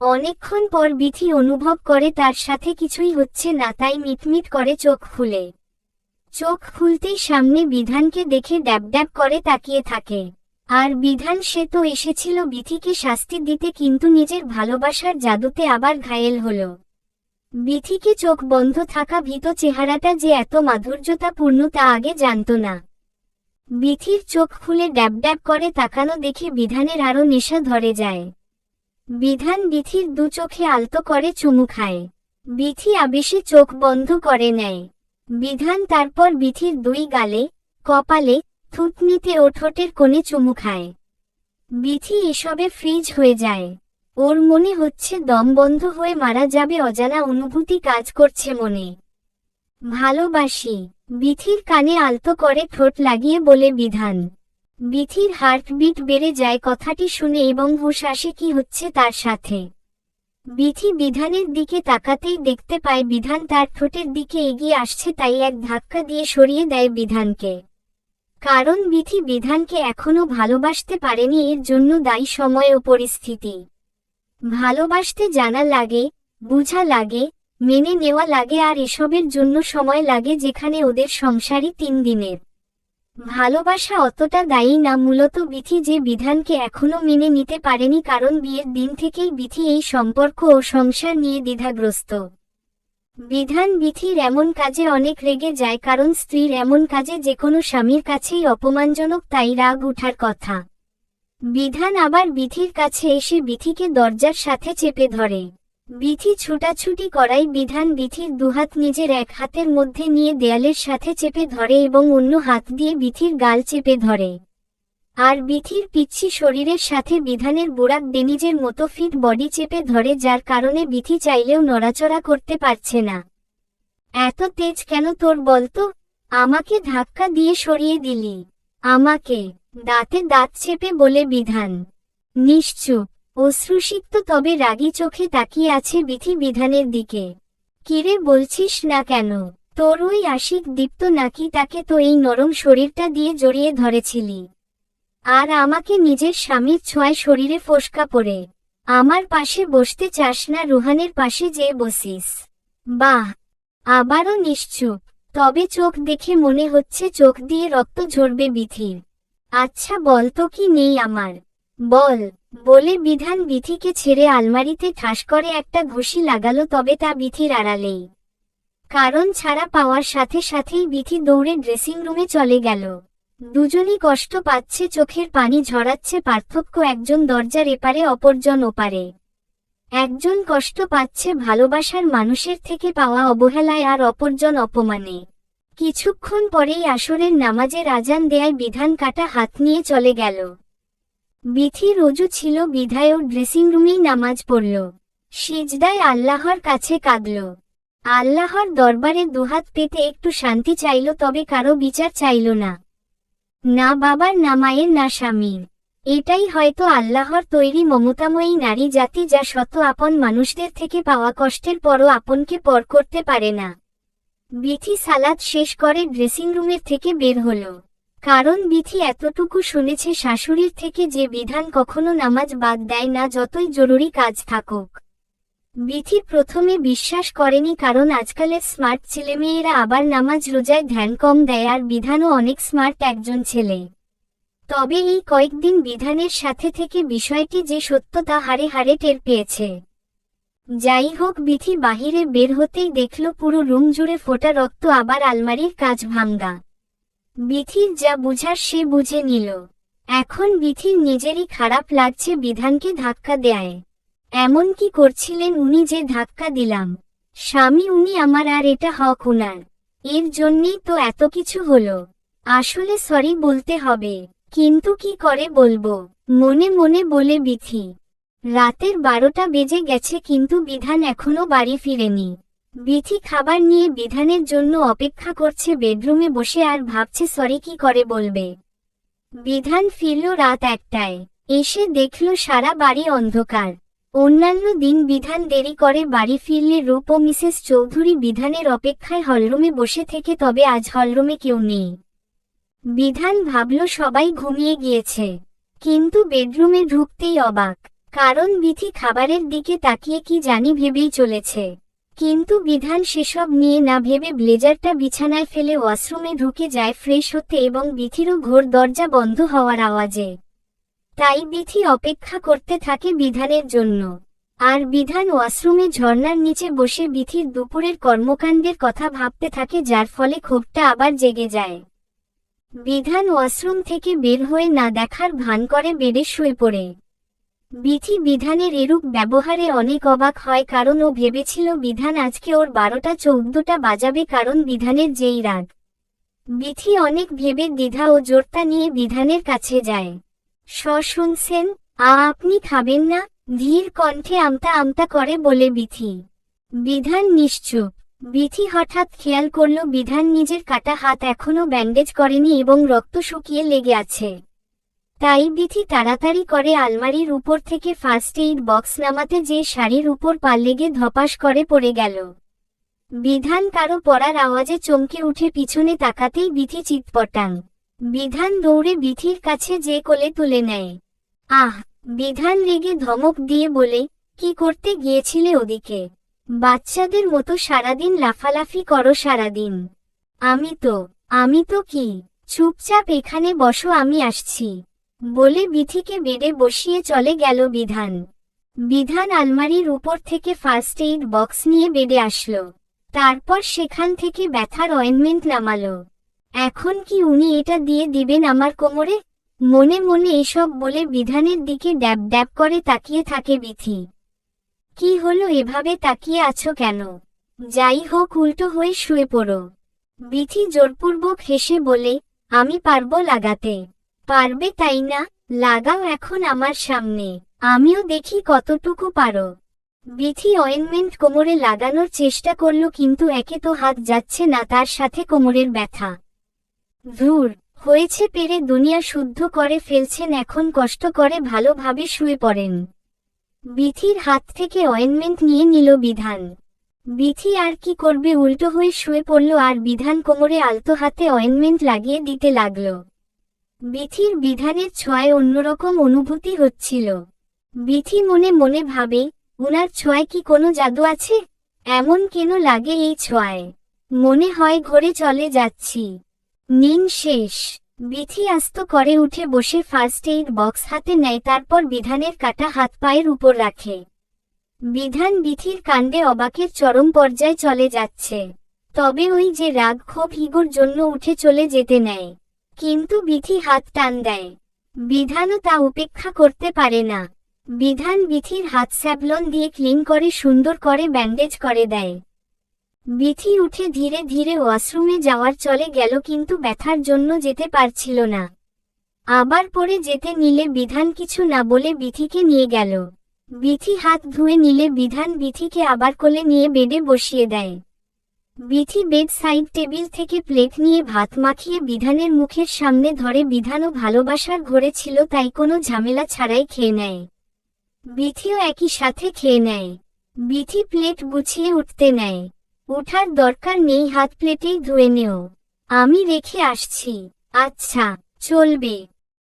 অনেকক্ষণ পর বিথি অনুভব করে তার সাথে কিছুই হচ্ছে না, তাই মিটমিট করে চোখ খুলে চোখ খুলতেই সামনে বিধানকে দেখে ড্যাব ড্যাব করে তাকিয়ে থাকে। আর বিধান সে তো এসেছিল বিথিকে শাস্তি দিতে কিন্তু নিজের ভালোবাসার জাদুতে আবার ঘায়েল হল। বিথিকে চোখ বন্ধ থাকা ভীত চেহারাটা যে এত মাধুর্যতাপূর্ণ তা আগে জানত না। বিথির চোখ খুলে ড্যাব ড্যাব করে তাকানো দেখে বিধানের আরও নেশা ধরে যায়। বিধান বিথির দু চোখে আলতো করে চুমু খায়। বিথি আবেশে চোখ বন্ধ করে নেয়। বিধান তারপর বিথির দুই গালে, কপালে, থুতনিতে ও ঠোঁটের কোণে চুমু খায়। বিথি এসবে ফ্রিজ হয়ে যায়। ওর মনে হচ্ছে দম বন্ধ হয়ে মারা যাবে অজানা অনুভূতি কাজ করছে মনে। ভালোবাসি। বিথির কানে আলতো করে ঠোঁট লাগিয়ে বলে বিধান বিথির হার্টবিট বেড়ে যায় কথাটি শুনে এবং হুশ আসে কি হচ্ছে তার সাথে। বিথি বিধানের দিকে তাকাতেই দেখতে পায় বিধান তার ঠোঁটের দিকে এগিয়ে আসছে তাই এক ধাক্কা দিয়ে সরিয়ে দেয় বিধানকে। কারণ বিথি বিধানকে এখনও ভালোবাসতে পারেনি, এর জন্য দায়ী সময় ও পরিস্থিতি। ভালোবাসতে জানা লাগে, বুঝা লাগে, মেনে নেওয়া লাগে আর এসবের জন্য সময় লাগে যেখানে ওদের সংসারই তিন দিনের। ভালোবাসা অতটা দায়ী না, মূলত বিথি যে বিধানকে এখনও মেনে নিতে পারেনি কারণ বিয়ের দিন থেকেই বিথি এই সম্পর্ক ও সংসার নিয়ে দ্বিধাগ্রস্ত। বিধান বিথির এমন কাজে অনেক রেগে যায় কারণ স্ত্রীর এমন কাজে যে কোনো স্বামীর কাছেই অপমানজনক তাই রাগ উঠার কথা। বিধান আবার বিথির কাছে এসে বিথিকে দরজার সাথে চেপে ধরে। বিথি ছুটাছুটি করাই বিধান। বিথির দুহাত নিজের এক হাতের মধ্যে নিয়ে দেয়ালের সাথে চেপে ধরে এবং অন্য হাত দিয়ে বিথির গাল চেপে ধরে। আর বিথির পিচ্ছি শরীরের সাথে বিধানের বুড়াক ডেনিজের মতো ফিট বডি চেপে ধরে, যার কারণে বিথি চাইলেও নড়াচড়া করতে পারছে না। এত তেজ কেন তোর বলতো? আমাকে ধাক্কা দিয়ে সরিয়ে দিলি। আমাকে দাঁতে দাঁত চেপে বলে বিধান। নিশ্চুপ। অশ্রুসিক্ত তবে রাগী চোখে তাকিয়ে আছে বিধি বিধানের দিকে। কিরে বলছিস না কেন? তোর ওই আশিক দীপ্ত নাকি তাকে তো এই নরম শরীরটা দিয়ে জড়িয়ে ধরেছিলি। আর আমাকে নিজের স্বামীর ছোঁয়ায় শরীরে ফোসকা পড়ে। আমার পাশে বসতে চাস না রুহানের পাশে যেয়ে বসিস। বাহ! আবারও নিশ্চুপ। তবে চোখ দেখে মনে হচ্ছে চোখ দিয়ে রক্ত ঝরবে বিথির আচ্ছা বল তো কি নেই আমার। বল। বলে বিধান বিথিকে ছেড়ে আলমারিতে ঠাস করে একটা ঘুষি লাগালো তবে তা বিথির আড়ালেই। কারণ ছাড়া পাওয়ার সাথে সাথেই বিথি দৌড়ে ড্রেসিং রুমে চলে গেল। দুজনই কষ্ট পাচ্ছে, চোখের পানি ঝরাচ্ছে, পার্থক্য একজন দরজার এপারে, অপরজন ওপারে। একজন কষ্ট পাচ্ছে ভালোবাসার মানুষের থেকে পাওয়া অবহেলায় আর অপরজন অপমানে। কিছুক্ষণ পরেই আসরের নামাজের আজান দেয়ায় বিধান কাটা হাত নিয়ে চলে গেল। বিথি রজু ছিল বিধায় ও ড্রেসিং রুমেই নামাজ পড়ল। সিজদায় আল্লাহর কাছে কাঁদল। আল্লাহর দরবারে দুহাত পেতে একটু শান্তি চাইল, তবে কারও বিচার চাইল না। না বাবার, না মায়ের, না স্বামীর। এটাই হয়তো আল্লাহর তৈরি মমতাময়ী নারী জাতি যা শত আপন মানুষদের থেকে পাওয়া কষ্টের পরও আপনকে পর করতে পারে না। বিথি সালাদ শেষ করে ড্রেসিং রুমের থেকে বের হলো। কারণ বিথি এতটুকু শুনেছে শাশুড়ির থেকে যে বিধান কখনো নামাজ বাদ দেয় না যতই জরুরি কাজ থাকুক। বিথি প্রথমে বিশ্বাস করেনি কারণ আজকালের স্মার্ট ছেলেমেয়েরা আবার নামাজ রোজায় ধ্যান কম দেয় আর বিধানও অনেক স্মার্ট একজন ছেলে। তবে এই কয়েকদিন বিধানের সাথে থেকে বিষয়টি যে সত্য তা হারে হারে টের পেয়েছে। যাই হোক বিথি বাহিরে বের হতেই দেখল পুরো রুম জুড়ে ফোটা রক্ত আবার আলমারির কাজ ভাঙ্গা। বিথির যা বুঝার সে বুঝে নিল। এখন বিথির নিজেরই খারাপ লাগছে বিধানকে ধাক্কা দেয় এমন কি করছিলেন উনি যে ধাক্কা দিলাম। স্বামী উনি আমার আর এটা হক উনার। এর জন্যেই তো এত কিছু হলো। আসলে সরি বলতে হবে। কিন্তু কি করে বলব? মনে মনে বলে বিথি। রাতের বারোটা বেজে গেছে কিন্তু বিধান এখনও বাড়ি ফিরেনি। বিথি খাবার নিয়ে বিধানের জন্য অপেক্ষা করছে বেডরুমে বসে আর ভাবছে, সরি, কি করে বলবে? বিধান ফিরল রাত একটায়। এসে দেখল সারা বাড়ি অন্ধকার। অন্যান্য দিন বিধান দেরি করে বাড়ি ফিরলে রূপ ও মিসেস চৌধুরী বিধানের অপেক্ষায় হলরুমে বসে থেকে, তবে আজ হলরুমে কেউ নেই। বিধান ভাবল, সবাই ঘুমিয়ে গিয়েছে। কিন্তু বেডরুমে ঢুকতেই অবাক। কারণ বিথি খাবারের দিকে তাকিয়ে কি জানি ভেবেই চলেছে। কিন্তু বিধান সেসব নিয়ে না ভেবে ব্লেজারটা বিছানায় ফেলে ওয়াশরুমে ঢুকে যায় ফ্রেশ হতে এবং বিথিরও ঘোর দরজা বন্ধ হওয়ার আওয়াজে। তাই বিথি অপেক্ষা করতে থাকে বিধানের জন্য। আর বিধান ওয়াশরুমে ঝর্ণার নিচে বসে বিথির দুপুরের কর্মকাণ্ডের কথা ভাবতে থাকে যার ফলে ক্ষোভটা আবার জেগে যায়। বিধান ওয়াশরুম থেকে বের হয়ে না দেখার ভান করে বেডে শুয়ে পড়ে। বিথি বিধানের এরূপ ব্যবহারে অনেক অবাক হয় কারণ ও ভেবেছিল বিধান আজকে ওর বারোটা চৌদ্দটা বাজাবে কারণ বিধানের যেই রাগ। বিথি অনেক ভেবে দ্বিধা ও জোরতা নিয়ে বিধানের কাছে যায়। স শুনছেন আ, আপনি খাবেন না? ধীর কণ্ঠে আমতা আমতা করে বলে বিথি বিধান নিশ্চুপ। বিথি হঠাৎ খেয়াল করল বিধান নিজের কাটা হাত এখনও ব্যান্ডেজ করেনি এবং রক্ত শুকিয়ে লেগে আছে। তাই বিথি তাড়াতাড়ি করে আলমারির উপর থেকে ফার্স্ট এইড বক্স নামাতে যে শাড়ির উপর পা লেগে ধপাস করে পড়ে গেল। বিধান কারও পড়ার আওয়াজে চমকে উঠে পিছনে তাকাতেই বিথি চিৎপটাং। বিধান দৌড়ে বিথির কাছে যে কোলে তুলে নেয়। আহ, বিধান রেগে ধমক দিয়ে বলে, কি করতে গিয়েছিলে ওদিকে? বাচ্চাদের মতো সারাদিন লাফালাফি করো সারাদিন। আমি তো আমি তো কি? চুপচাপ এখানে বসো, আমি আসছি। বলে বিথিকে বেডে বসিয়ে চলে গেল বিধান। বিধান আলমারির উপর থেকে ফার্স্ট এইড বক্স নিয়ে বেডে আসলো। তারপর সেখান থেকে ব্যথার অয়েনমেন্ট নামালো। এখন কি উনি এটা দিয়ে দিবেন আমার কোমরে? মনে মনে এসব বলে বিধানের দিকে ড্যাব ড্যাব করে তাকিয়ে থাকে বিথি কি হলো এভাবে তাকিয়ে আছো কেন? যাই হোক উল্টো হয়ে শুয়ে পড়ো। বিথি জোরপূর্বক হেসে বলে, আমি পারব লাগাতে। পারবে তাই না? লাগাও এখন আমার সামনে। আমিও দেখি কতটুকু পারো। বিথি অয়েনমেন্ট কোমরে লাগানোর চেষ্টা করল কিন্তু একে তো হাত যাচ্ছে না, তার সাথে কোমরের ব্যথা। ধুর, হয়েছে পেরে দুনিয়া শুদ্ধ করে ফেলছেন, এখন কষ্ট করে ভালোভাবে শুয়ে পড়েন। বিথির হাত থেকে অয়েনমেন্ট নিয়ে নিল বিধান। বিথি আর কি করবে, উল্টো হয়ে শুয়ে পড়ল আর বিধান কোমরে আলতো হাতে অয়েনমেন্ট লাগিয়ে দিতে লাগল। বিথির বিধানের ছোঁয়ায় অন্যরকম অনুভূতি হচ্ছিল। বিথি মনে মনে ভাবে, উনার ছোঁয়ায় কি কোনো জাদু আছে? এমন কেন লাগে এই ছোঁয়ায় মনে হয় ঘরে চলে যাচ্ছি। নিন শেষ। বিথি আস্ত করে উঠে বসে ফার্স্ট এইড বক্স হাতে নেয়, তারপর বিধানের কাটা হাত পায়ের উপর রাখে। বিধান বিথির কাণ্ডে অবাকের চরম পর্যায়ে চলে যাচ্ছে। তবে ওই যে রাগ ক্ষোভ হিগুর জন্য উঠে চলে যেতে নেয়। কিন্তু বিথি হাত টান দেয়। বিধানও তা উপেক্ষা করতে পারে না। বিধান বিথির হাত স্যাবলন দিয়ে ক্লিন করে সুন্দর করে ব্যান্ডেজ করে দেয়। বিথি উঠে ধীরে ধীরে ওয়াশরুমে যাওয়ার চলে গেল কিন্তু ব্যথার জন্য যেতে পারছিল না। আবার পরে যেতে নিলে বিধান কিছু না বলে বিথিকে নিয়ে গেল। বিথি হাত ধুয়ে নিলে বিধান বিথিকে আবার কোলে নিয়ে বেডে বসিয়ে দেয়। বিথি বেড সাইড টেবিল থেকে প্লেট নিয়ে ভাত মাখিয়ে বিধানের মুখের সামনে ধরে বিধানও ভালোবাসার ঘরে ছিল তাই কোনো ঝামেলা ছাড়াই খেয়ে নেয়। বিথিও একই সাথে খেয়ে নেয়। বিথি প্লেট গুছিয়ে উঠতে নেয়। উঠার দরকার নেই, হাত প্লেটেই ধুয়ে নেও। আমি রেখে আসছি। আচ্ছা চলবে।